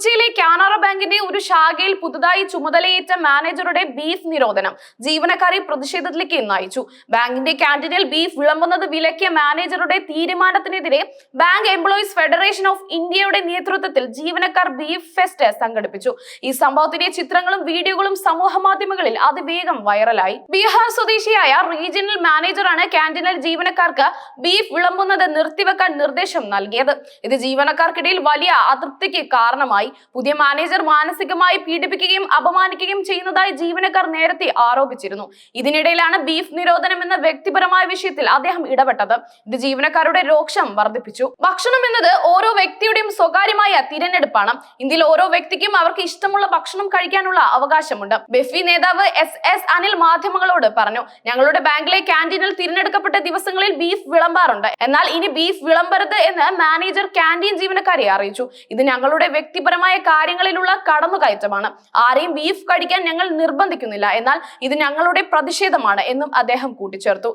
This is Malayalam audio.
കൊച്ചിയിലെ കാനറ ബാങ്കിന്റെ ഒരു ശാഖയിൽ പുതുതായി ചുമതലയേറ്റ മാനേജറുടെ ബീഫ് നിരോധനം ജീവനക്കാരെ പ്രതിഷേധത്തിലേക്ക് നയിച്ചു. ബാങ്കിന്റെ കാന്റീനിൽ ബീഫ് വിളമ്പുന്നത് വിലക്കിയ മാനേജറുടെ തീരുമാനത്തിനെതിരെ ബാങ്ക് എംപ്ലോയീസ് ഫെഡറേഷൻ ഓഫ് ഇന്ത്യയുടെ നേതൃത്വത്തിൽ ജീവനക്കാർ ബീഫ് ഫെസ്റ്റ് സംഘടിപ്പിച്ചു. ഈ സംഭവത്തിന്റെ ചിത്രങ്ങളും വീഡിയോകളും സമൂഹ മാധ്യമങ്ങളിൽ അതിവേഗം വൈറലായി. ബീഹാർ സ്വദേശിയായ റീജിയണൽ മാനേജറാണ് ക്യാന്റീനിൽ ജീവനക്കാർക്ക് ബീഫ് വിളമ്പുന്നത് നിർത്തിവെക്കാൻ നിർദ്ദേശം നൽകിയത്. ഇത് ജീവനക്കാർക്കിടയിൽ വലിയ അതൃപ്തിക്ക് കാരണമായി. പുതിയ മാനേജർ മാനസികമായി പീഡിപ്പിക്കുകയും അപമാനിക്കുകയും ചെയ്യുന്നതായി ജീവനക്കാർ നേരത്തെ ആരോപിച്ചിരുന്നു. ഇതിനിടയിലാണ് ബീഫ് നിരോധനം എന്ന വ്യക്തിപരമായ വിഷയത്തിൽ അദ്ദേഹം ഇടപെട്ടത്. ഇത് ജീവനക്കാരുടെ രോക്ഷം വർദ്ധിപ്പിച്ചു. ഭക്ഷണം എന്നത് ഓരോ വ്യക്തിയുടെയും സ്വകാര്യമായ തിരഞ്ഞെടുപ്പാണ്. ഇന്ത്യയിൽ ഓരോ വ്യക്തിക്കും അവർക്ക് ഇഷ്ടമുള്ള ഭക്ഷണം കഴിക്കാനുള്ള അവകാശമുണ്ട്. ബെഫി നേതാവ് എസ് എസ് അനിൽ മാധ്യമങ്ങളോട് പറഞ്ഞു ഞങ്ങളുടെ ബാങ്കിലെ ക്യാന്റീനിൽ തിരഞ്ഞെടുക്കപ്പെട്ട ദിവസങ്ങളിൽ ബീഫ് വിളമ്പാറുണ്ട്. എന്നാൽ ഇനി ബീഫ് വിളമ്പരുത് എന്ന് മാനേജർ ക്യാന്റീൻ ജീവനക്കാരെ അറിയിച്ചു. ഇത് ഞങ്ങളുടെ വ്യക്തിപരമായ കാര്യങ്ങളിലുള്ള കടന്നു കയറ്റമാണ് ആരെയും ബീഫ് കടിക്കാൻ ഞങ്ങൾ നിർബന്ധിക്കുന്നില്ല. എന്നാൽ ഇത് ഞങ്ങളുടെ പ്രതിഷേധമാണ് എന്നും അദ്ദേഹം കൂട്ടിച്ചേർത്തു.